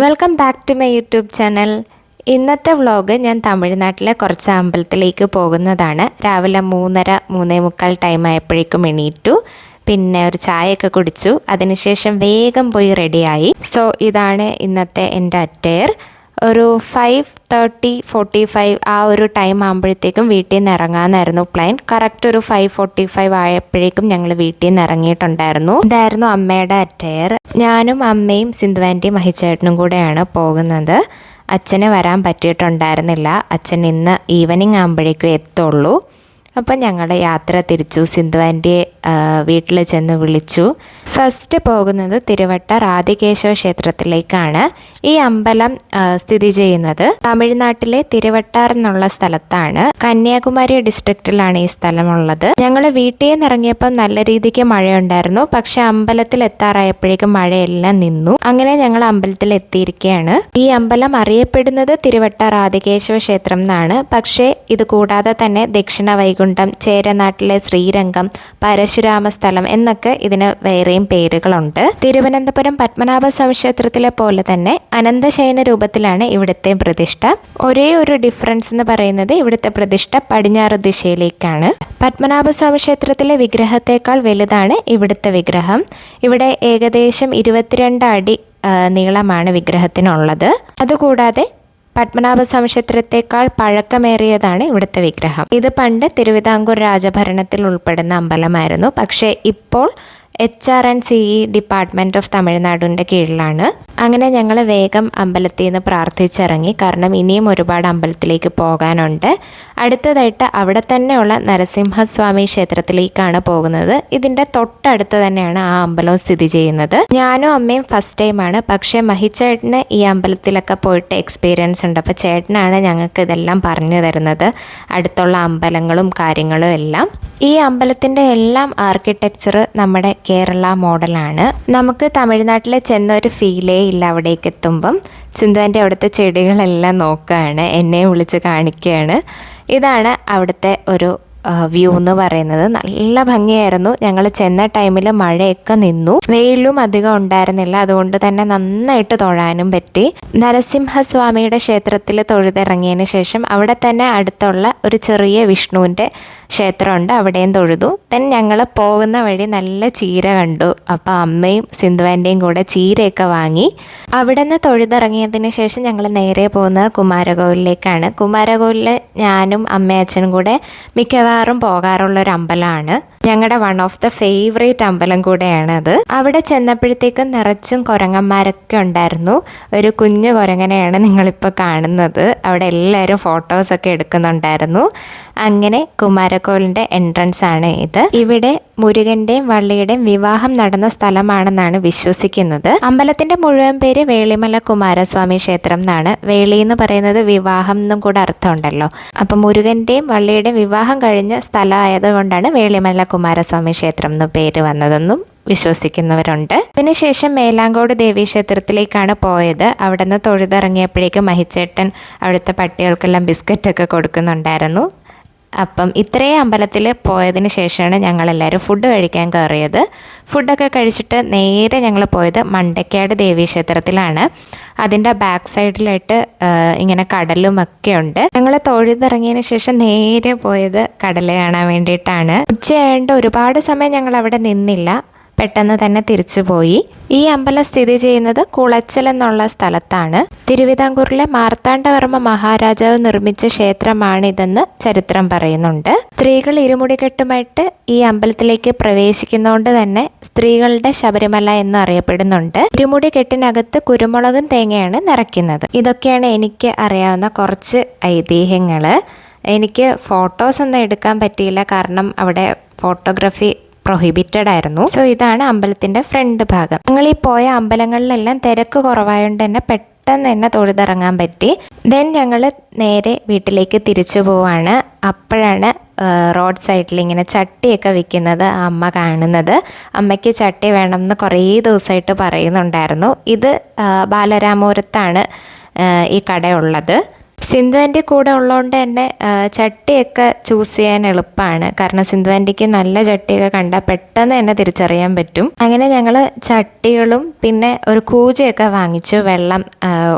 Welcome back to my YouTube channel ഇന്നത്തെ vlog ഞാൻ തമിഴ്നാട്ടിലെ കുറച്ച് അമ്പലത്തിലേക്ക് പോകുന്നതാണ്. രാവിലെ മൂന്നര മൂന്നേ മുക്കാൽ ടൈം ആയപ്പോഴേക്കും എണീറ്റു. പിന്നെ ഒരു ചായയൊക്കെ കുടിച്ചു. അതിനുശേഷം വേഗം പോയി റെഡിയായി സോ ഇതാണ് ഇന്നത്തെ എന്റെ അറ്റയർ ഒരു ഫൈവ് തേർട്ടി ഫോർട്ടി ഫൈവ് ആ ഒരു ടൈം ആകുമ്പോഴത്തേക്കും വീട്ടിൽ നിന്ന് ഇറങ്ങാമെന്നായിരുന്നു പ്ലാൻ കറക്റ്റ് ഒരു ഫൈവ് ഫോർട്ടി ഫൈവ് ആയപ്പോഴേക്കും ഞങ്ങൾ വീട്ടിൽ നിന്ന് ഇറങ്ങിയിട്ടുണ്ടായിരുന്നു. ഇതായിരുന്നു അമ്മയുടെ അറ്റയർ ഞാനും അമ്മയും സിന്ധുവാന്റെയും മഹിച്ചേട്ടനും കൂടെയാണ് പോകുന്നത്. അച്ഛന് വരാൻ പറ്റിയിട്ടുണ്ടായിരുന്നില്ല. അച്ഛൻ ഇന്ന് ഈവനിങ് ആകുമ്പോഴേക്കും എത്തുള്ളൂ. അപ്പം ഞങ്ങളുടെ യാത്ര തിരിച്ചു. സിന്ധുവാന്റെ വീട്ടിൽ ചെന്ന് വിളിച്ചു. ഫസ്റ്റ് പോകുന്നത് തിരുവട്ട രാധികേശവ ക്ഷേത്രത്തിലേക്കാണ്. ഈ അമ്പലം സ്ഥിതി ചെയ്യുന്നത് തമിഴ്നാട്ടിലെ തിരുവട്ടാർ എന്നുള്ള സ്ഥലത്താണ്. കന്യാകുമാരി ഡിസ്ട്രിക്റ്റിലാണ് ഈ സ്ഥലമുള്ളത്. ഞങ്ങൾ വീട്ടിൽ നിന്ന് ഇറങ്ങിയപ്പം നല്ല രീതിക്ക് മഴയുണ്ടായിരുന്നു. പക്ഷെ അമ്പലത്തിൽ എത്താറായപ്പോഴേക്കും മഴയെല്ലാം നിന്നു. അങ്ങനെ ഞങ്ങൾ അമ്പലത്തിൽ എത്തിയിരിക്കുകയാണ് ഈ അമ്പലം അറിയപ്പെടുന്നത് തിരുവട്ട രാധികേശവ ക്ഷേത്രം എന്നാണ്. പക്ഷേ ഇത് കൂടാതെ തന്നെ ദക്ഷിണ വൈകുണ്ഠം ചേരനാട്ടിലെ ശ്രീരംഗം പരശുരാമ സ്ഥലം എന്നൊക്കെ ഇതിന് വേറെയും പേരുകളുണ്ട്. തിരുവനന്തപുരം പത്മനാഭ സ്വാമിക്ഷേത്രത്തിലെ പോലെ തന്നെ അനന്തശയന രൂപത്തിലാണ് ഇവിടുത്തെ പ്രതിഷ്ഠ. ഒരേ ഒരു ഡിഫറൻസ് എന്ന് പറയുന്നത് ഇവിടുത്തെ പ്രതിഷ്ഠ പടിഞ്ഞാറ് ദിശയിലേക്കാണ്. പത്മനാഭസ്വാമി ക്ഷേത്രത്തിലെ വിഗ്രഹത്തേക്കാൾ വലുതാണ് ഇവിടുത്തെ വിഗ്രഹം. ഇവിടെ ഏകദേശം ഇരുപത്തിരണ്ട് അടി നീളമാണ് വിഗ്രഹത്തിനുള്ളത്. അതുകൂടാതെ പത്മനാഭസ്വാമി ക്ഷേത്രത്തെക്കാൾ പഴക്കമേറിയതാണ് ഇവിടുത്തെ വിഗ്രഹം. ഇത് പണ്ട് തിരുവിതാംകൂർ രാജഭരണത്തിൽ ഉൾപ്പെടുന്ന അമ്പലമായിരുന്നു. പക്ഷേ ഇപ്പോൾ H R and C E department of തമിഴ്നാടിന്റെ കീഴിലാണ്. അങ്ങനെ ഞങ്ങൾ വേഗം അമ്പലത്തിൽ നിന്ന് പ്രാർത്ഥിച്ചിറങ്ങി. കാരണം ഇനിയും ഒരുപാട് അമ്പലത്തിലേക്ക് പോകാനുണ്ട്. അടുത്തതായിട്ട് അവിടെ തന്നെയുള്ള നരസിംഹസ്വാമി ക്ഷേത്രത്തിലേക്കാണ് പോകുന്നത്. ഇതിന്റെ തൊട്ടടുത്ത് തന്നെയാണ് ആ അമ്പലം സ്ഥിതി ചെയ്യുന്നത്. ഞാനും അമ്മയും ഫസ്റ്റ് ടൈമാണ് പക്ഷേ മഹിച്ചേട്ടന് ഈ അമ്പലത്തിലൊക്കെ പോയിട്ട് എക്സ്പീരിയൻസ് ഉണ്ട്. അപ്പോൾ ചേട്ടനാണ് ഞങ്ങൾക്ക് ഇതെല്ലാം പറഞ്ഞു തരുന്നത്. അടുത്തുള്ള അമ്പലങ്ങളും കാര്യങ്ങളും എല്ലാം. ഈ അമ്പലത്തിന്റെ എല്ലാം ആർക്കിടെക്ചർ നമ്മുടെ കേരള മോഡലാണ്. നമുക്ക് തമിഴ്നാട്ടിൽ ചെന്നൊരു ഫീലേ ഇല്ല അവിടേക്ക് എത്തുമ്പം സിന്ധുവിന്റെ അവിടുത്തെ ചെടികളെല്ലാം നോക്കുകയാണ് എന്നെ വിളിച്ച് കാണിക്കുകയാണ് ഇതാണ് അവിടുത്തെ ഒരു വ്യൂ എന്ന് പറയുന്നത്. നല്ല ഭംഗിയായിരുന്നു. ഞങ്ങൾ ചെന്ന ടൈമിൽ മഴയൊക്കെ നിന്നു. വെയിലും അധികം ഉണ്ടായിരുന്നില്ല. അതുകൊണ്ട് തന്നെ നന്നായിട്ട് തൊഴാനും പറ്റി. നരസിംഹസ്വാമിയുടെ ക്ഷേത്രത്തിൽ തൊഴുതിറങ്ങിയതിന് ശേഷം അവിടെ തന്നെ അടുത്തുള്ള ഒരു ചെറിയ വിഷ്ണുവിന്റെ ക്ഷേത്രമുണ്ട് അവിടെയും തൊഴുതു. ദെൻ ഞങ്ങൾ പോകുന്ന വഴി നല്ല ചീര കണ്ടു. അപ്പോൾ അമ്മയും സിന്ധുവാന്റെയും കൂടെ ചീരയൊക്കെ വാങ്ങി. അവിടെ നിന്ന് തൊഴുതിറങ്ങിയതിന് ശേഷം ഞങ്ങൾ നേരെ പോകുന്നത് കുമാരകോവിലേക്കാണ്. കുമാരകോവിലിൽ ഞാനും അമ്മയച്ഛനും കൂടെ മിക്കവാറും പോകാറുള്ള ഒരു അമ്പലമാണ് ഞങ്ങളുടെ വൺ ഓഫ് ദ ഫേവറേറ്റ് അമ്പലം കൂടെയാണ് അത് അവിടെ ചെന്നപ്പോഴത്തേക്കും നിറച്ചും കുരങ്ങന്മാരൊക്കെ ഉണ്ടായിരുന്നു. ഒരു കുഞ്ഞു കുരങ്ങനെയാണ് നിങ്ങളിപ്പോൾ കാണുന്നത്. അവിടെ എല്ലാവരും ഫോട്ടോസൊക്കെ എടുക്കുന്നുണ്ടായിരുന്നു. അങ്ങനെ കുമാരക്കോലിന്റെ എൻട്രൻസ് ആണ് ഇത്. ഇവിടെ മുരുകന്റെയും വള്ളിയുടെയും വിവാഹം നടന്ന സ്ഥലമാണെന്നാണ് വിശ്വസിക്കുന്നത്. അമ്പലത്തിന്റെ മുഴുവൻ പേര് വേളിമല കുമാരസ്വാമി ക്ഷേത്രം എന്നാണ്. വേളി എന്ന് പറയുന്നത് വിവാഹം എന്നും കൂടെ അർത്ഥമുണ്ടല്ലോ. അപ്പം മുരുകന്റെയും വള്ളിയുടെയും വിവാഹം കഴിഞ്ഞ സ്ഥലമായതുകൊണ്ടാണ് വേളിമല കുമാരസ്വാമി ക്ഷേത്രം എന്ന് പേര് വന്നതെന്നും വിശ്വസിക്കുന്നവരുണ്ട്. അതിനുശേഷം മേലാങ്കോട് ദേവീ ക്ഷേത്രത്തിലേക്കാണ് പോയത്. അവിടെ നിന്ന് തൊഴുതിറങ്ങിയപ്പോഴേക്കും മഹിച്ചേട്ടൻ അവിടുത്തെ പട്ടികൾക്കെല്ലാം ബിസ്ക്കറ്റൊക്കെ കൊടുക്കുന്നുണ്ടായിരുന്നു. അപ്പം ഇത്രയും അമ്പലത്തിൽ പോയതിന് ശേഷമാണ് ഞങ്ങളെല്ലാവരും ഫുഡ് കഴിക്കാൻ കയറിയത്. ഫുഡൊക്കെ കഴിച്ചിട്ട് നേരെ ഞങ്ങൾ പോയത് മണ്ടക്കാട് ദേവീ ക്ഷേത്രത്തിലാണ്. അതിന്റെ ബാക്ക് സൈഡിലായിട്ട് ഇങ്ങനെ കടലും ഒക്കെ ഉണ്ട്. ഞങ്ങൾ തൊഴുതിറങ്ങിയതിന് ശേഷം നേരെ പോയത് കടൽ കാണാൻ വേണ്ടിയിട്ടാണ്. ഉച്ചയായതുകൊണ്ട് ഒരുപാട് സമയം ഞങ്ങൾ അവിടെ നിന്നില്ല. പെട്ടെന്ന് തന്നെ തിരിച്ചു പോയി ഈ അമ്പലം സ്ഥിതി ചെയ്യുന്നത് കുളച്ചൽ എന്നുള്ള സ്ഥലത്താണ്. തിരുവിതാംകൂറിലെ മാർത്താണ്ഡവർമ്മ മഹാരാജാവ് നിർമ്മിച്ച ക്ഷേത്രമാണിതെന്ന് ചരിത്രം പറയുന്നുണ്ട്. സ്ത്രീകൾ ഇരുമുടികെട്ടുമായിട്ട് ഈ അമ്പലത്തിലേക്ക് പ്രവേശിക്കുന്നതുകൊണ്ട് തന്നെ സ്ത്രീകളുടെ ശബരിമല എന്ന് അറിയപ്പെടുന്നുണ്ട്. ഇരുമുടിക്കെട്ടിനകത്ത് കുരുമുളകും തേങ്ങയാണ് നിറയ്ക്കുന്നത്. ഇതൊക്കെയാണ് എനിക്ക് അറിയാവുന്ന കുറച്ച് ഐതിഹ്യങ്ങൾ എനിക്ക് ഫോട്ടോസ് ഒന്നും എടുക്കാൻ പറ്റിയില്ല. കാരണം അവിടെ ഫോട്ടോഗ്രാഫി പ്രൊഹിബിറ്റഡ് ആയിരുന്നു. സോ ഇതാണ് അമ്പലത്തിന്റെ ഫ്രണ്ട് ഭാഗം. ഞങ്ങൾ ഈ പോയ അമ്പലങ്ങളിലെല്ലാം തിരക്ക് കുറവായതുകൊണ്ട് തന്നെ പെട്ടെന്ന് തന്നെ തൊഴുതിറങ്ങാൻ പറ്റി. ദെൻ ഞങ്ങൾ നേരെ വീട്ടിലേക്ക് തിരിച്ചു പോവാണ്. അപ്പോഴാണ് റോഡ് സൈഡിൽ ഇങ്ങനെ ചട്ടിയൊക്കെ വിൽക്കുന്നത് അമ്മ കാണുന്നത്. അമ്മയ്ക്ക് ചട്ടി വേണം എന്ന് കുറേ ദിവസമായിട്ട് പറയുന്നുണ്ടായിരുന്നു. ഇത് ബാലരാമപുരത്താണ് ഈ കടയുള്ളത്. സിന്ധു ആന്റി കൂടെ ഉള്ളതുകൊണ്ട് തന്നെ ചട്ടിയൊക്കെ ചൂസ് ചെയ്യാൻ എളുപ്പമാണ്. കാരണം സിന്ധു ആന്റിക്ക് നല്ല ചട്ടിയൊക്കെ കണ്ടാൽ പെട്ടെന്ന് തന്നെ തിരിച്ചറിയാൻ പറ്റും. അങ്ങനെ ഞങ്ങൾ ചട്ടികളും പിന്നെ ഒരു കൂജയൊക്കെ വാങ്ങിച്ചു വെള്ളം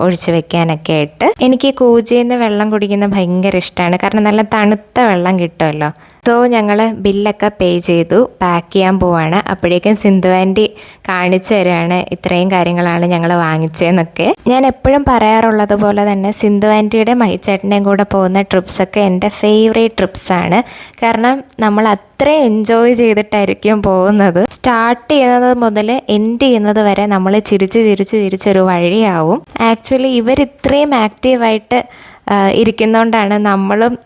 ഒഴിച്ചു വെക്കാനൊക്കെ ആയിട്ട്. എനിക്ക് കൂജയിൽ നിന്ന് വെള്ളം കുടിക്കുന്നത് ഭയങ്കര ഇഷ്ടമാണ്. കാരണം നല്ല തണുത്ത വെള്ളം കിട്ടുമല്ലോ. സോ ഞങ്ങൾ ബില്ലൊക്കെ പേ ചെയ്തു പാക്ക് ചെയ്യാൻ പോവാണ്. അപ്പോഴേക്കും സിന്ധു ആന്റി കാണിച്ചു തരുകയാണ് ഇത്രയും കാര്യങ്ങളാണ് ഞങ്ങൾ വാങ്ങിച്ചതെന്നൊക്കെ. ഞാൻ എപ്പോഴും പറയാറുള്ളത് പോലെ തന്നെ സിന്ധു ആന്റിയുടെ മഹിച്ചേട്ടന്റെയും കൂടെ പോകുന്ന ട്രിപ്സൊക്കെ എന്റെ ഫേവറേറ്റ് ട്രിപ്സാണ് കാരണം നമ്മൾ അത്രയും എൻജോയ് ചെയ്തിട്ടായിരിക്കും പോകുന്നത്. സ്റ്റാർട്ട് ചെയ്യുന്നത് മുതൽ എൻഡ് ചെയ്യുന്നത് വരെ നമ്മൾ ചിരിച്ച് ചിരിച്ച് ചിരിച്ചൊരു വഴിയാവും. ആക്ച്വലി ഇവർ ഇത്രയും ആക്റ്റീവായിട്ട് ഇരിക്കുന്നതുകൊണ്ടാണ് നമ്മളും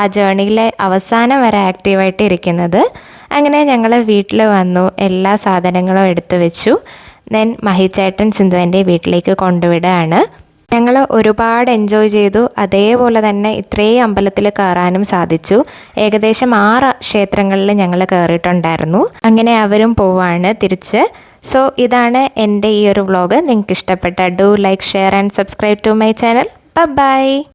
ആ ജേണിയിലെ അവസാനം വരെ ആക്റ്റീവായിട്ട് ഇരിക്കുന്നത്. അങ്ങനെ ഞങ്ങൾ വീട്ടിൽ വന്നു എല്ലാ സാധനങ്ങളും എടുത്തു വെച്ചു. ദെൻ മഹിച്ചേട്ടൻ സിന്ധുവിന്റെ വീട്ടിലേക്ക് കൊണ്ടുവിടുകയാണ്. ഞങ്ങൾ ഒരുപാട് എൻജോയ് ചെയ്തു. അതേപോലെ തന്നെ ഇത്രയും അമ്പലത്തിൽ കയറാനും സാധിച്ചു. ഏകദേശം ആറ് ക്ഷേത്രങ്ങളിൽ ഞങ്ങൾ കയറിയിട്ടുണ്ടായിരുന്നു. അങ്ങനെ അവരും പോവാണ് തിരിച്ച്. സോ ഇതാണ് എന്റെ ഈ ഒരു വ്ളോഗ് നിങ്ങൾക്ക് ഇഷ്ടപ്പെട്ട do like share and subscribe to my channel bye